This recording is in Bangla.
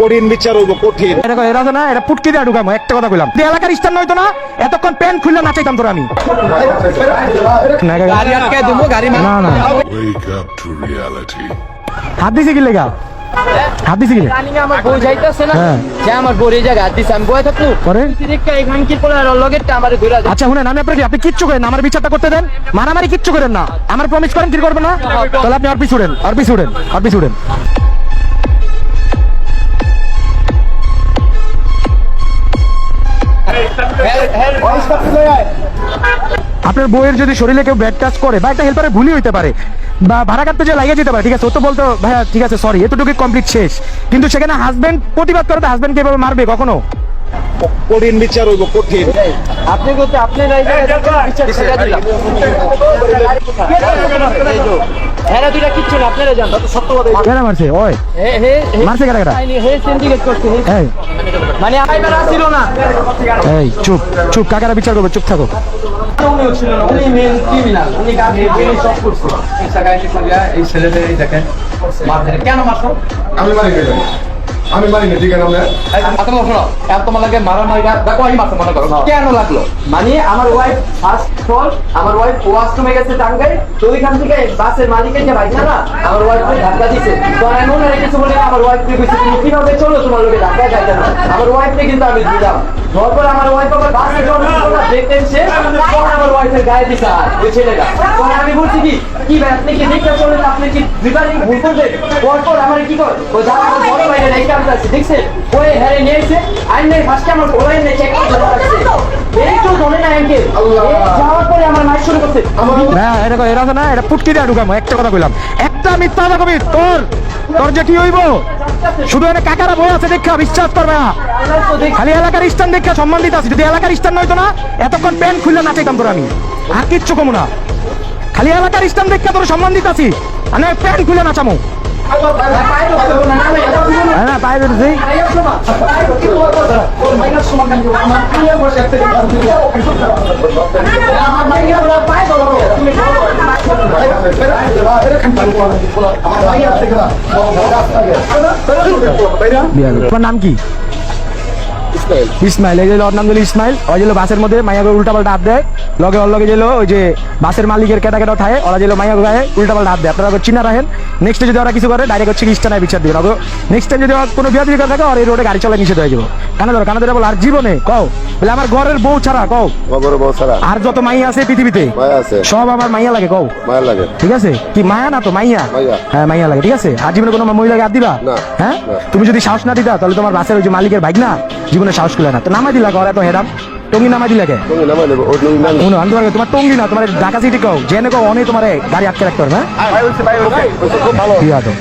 কঠিন বিচার হইব কঠিন। এরা না এটা পুটকি দিয়ে ঢুকামো একটা কথা কইলাম। তুই এলাকার নয়তো না এতক্ষণ খুললে নাচাইতাম তোর আমি। না, গাড়ি আটকে দেবো গাড়ি না. হাত দিছি কি লেগা? হাত দিছি কি আমার বই যাইতেছে না। হ্যাঁ। যে আমার বই এই জায়গা দিছে আমি থাকল পরে? এখান কি পড়ে লগেরটা আমার ঘুরে আচ্ছা শুনেন আমি আপনাকে আপনি কিচ্ছু করেন না, আমার বিচারটা করতে দেন? মারামারি কিচ্ছু করেন না। আমার প্রমিস করেন কি করবেন না? তাহলে আপনি আর পিছু উড়েন আর পিছু উড়েন আর পিছু আপনার বইয়ের যদি শরীরে কেউ ব্যাড টাচ করে বা একটা হেল্পারে ভুলই হইতে পারে বা ভাড়া কাটতে যে লাগিয়ে যেতে পারে ঠিক আছে ও তো বলতো ভাইয়া ঠিক আছে সরি এতটুকু কমপ্লিট শেষ। কিন্তু সেখানে হাজবেন্ড প্রতিবাদ করে হাজবেন্ড কীভাবে মারবে কখনো? কঠিন বিচার হইব কঠিন। আপনি করতে আপনি এই জায়গায় বিচার করে দিলাম। হ্যাঁ দুইটা কিচ্ছু না আপনারা জান সত্য কথা। কেন মারছে? ওই। হে হে হে- মারছে কারা কারা? হে সিন্ডিকেট করছে হে। এই। মানে আইবার আসিল না। এই চুপ চুপ কাকারা বিচার করবে চুপ থাকো। ছিল মেন এই ছেলেদের দেখেন কেন মারছো? আমি মারি না আমি মারি না ঠিক আছে আমরা। এখন তোমার লাগে মারা মারিটা দেখো আমি মাথা মনে করো কেন লাগল? মানে আমার ওয়াইফ ফার্স্ট ফল আমার ওয়াইফ ওয়াশরুমে গেছে টাঙ্গাই তো ওইখান থেকে বাসের মালিকের যে বাইক না আমার ওয়াইফ ধাক্কা দিছে। তো এমন হয়ে কিছু বলে আমার ওয়াইফ কে কইছে তুমি কীভাবে চলো তোমার লোকে ধাক্কা যাইতে না আমার ওয়াইফ কে কিন্তু আমি দিলাম। ধর পরে আমার ওয়াইফ আবার বাসে দেখতেন সে আমার ওয়াইফের গায়ে দিছে আর ওই ছেলেটা। আমি বলছি কি কি ভাই আপনি কি দেখতে চলেন আপনি কি ভুল করবেন? পরপর আমার কি কর? ওই যা আমার বড় কামটা আছে দেখছে ওই হ্যারে নিয়েছে আইন নেই ফার্স্টে আমার নেই চেক করতে লাগছে এই তো ধরে না আঙ্কেল যাওয়ার পরে আমার মাইক শুরু করছে। এটা এরা আছে না এটা পুটকি দিয়ে ঢুকামো একটা কথা কইলাম। একটা মিথ্যা কথা কবি তোর তোর যে কি হইব? শুধু এনে কাকারা বই আছে দেখা বিশ্বাস করবে না। খালি এলাকার স্থান দেখা সম্মান দিতে আছি যদি এলাকার স্থান নয়তো না এতক্ষণ প্যান্ট খুললে নাচাইতাম তোর আমি আর কিচ্ছু কমু না। খালি এলাকার স্থান দেখা তোর সম্মান দিতে আছি আমি প্যান্ট খুলে নাচামো না, না। হ্যাঁ নাম কি? ইসমাইল এই যে ওর নাম দিল ইসমাইল ওই যে বাসের মধ্যে মাইয়া উল্টা পাল্টা হাত দেয়। লগে ওর লগে যেলো ওই যে বাসের মালিকের কেটা কেটা থাকে ওরা যেলো মাইয়া গায়ে উল্টা পাল্টা হাত দেয়। আপনারা চিনা রাখেন। নেক্সট যদি ওরা কিছু করে ডাইরেক্ট হচ্ছে ইস্টানায় বিচার দিবেন নেক্সট টাইম যদি কোনো বিয়া দিকে থাকে, ওরা এই রোডে গাড়ি চলা নিষেধ হয়ে যাব। কেন ধরো কেন ধরে বলো আর জীবনে? কও। বলে আমার ঘরের বউ ছাড়া কও। বাবার বউ সারা আর যত মাইয়া আছে পৃথিবীতে মায়া আছে। সব আমার মাইয়া লাগে কও। মায়া লাগে। ঠিক আছে? কি মায়া না তো মাইয়া? মাইয়া। হ্যাঁ মাইয়া লাগে ঠিক আছে? আর জীবনে কোনো মহিলাকে হাত দিবা? হ্যাঁ? তুমি যদি সাহস না দিতা তাহলে তোমার বাসের ওই যে মালিকের বাইক না জীবনে সাহস করলে না। তো নামাই দিলা ঘরে তো হেরাম টঙ্গি নামাই দিলা কে? আমি তোমার তোমার টঙ্গি না তোমার ঢাকা সিটি কও। জেনে কও অনেক তোমার গাড়ি আটকে রাখতে পারবে হ্যাঁ? ভাই বলছে ভাই খুব ভালো। আছে